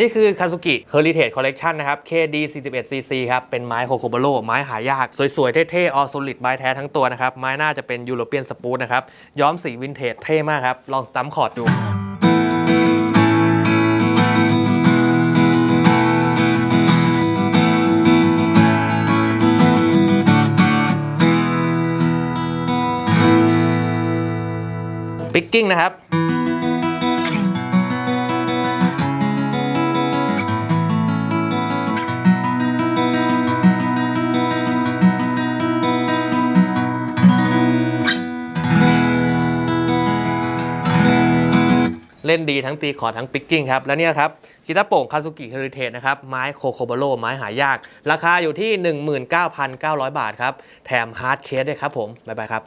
นี่คือ Kazuki Heritage Collection นะครับ KD 41cc ครับ เป็นไม้โคโคโบโลไม้หายาก สวย ๆ เท่ๆออ solid ไม้แท้ทั้งตัวนะครับ ไม้น่าจะเป็นยูโรเปียนสปูตนะครับ ย้อมสีวินเทจเท่มากครับ ลองสตัมคอร์ดดูปิกกิ้งนะครับ เล่นดีทั้งตีคอร์ดทั้งปิกกิ้งครับแล้วเนี่ยครับกีตาร์โป่งคาซุกิเฮริเทจนะครับไม้โคโคโบโลไม้หายาก ราคาอยู่ที่ 19,900 บาทครับ แถมฮาร์ดเคสด้วยครับผม บ๊ายบายครับ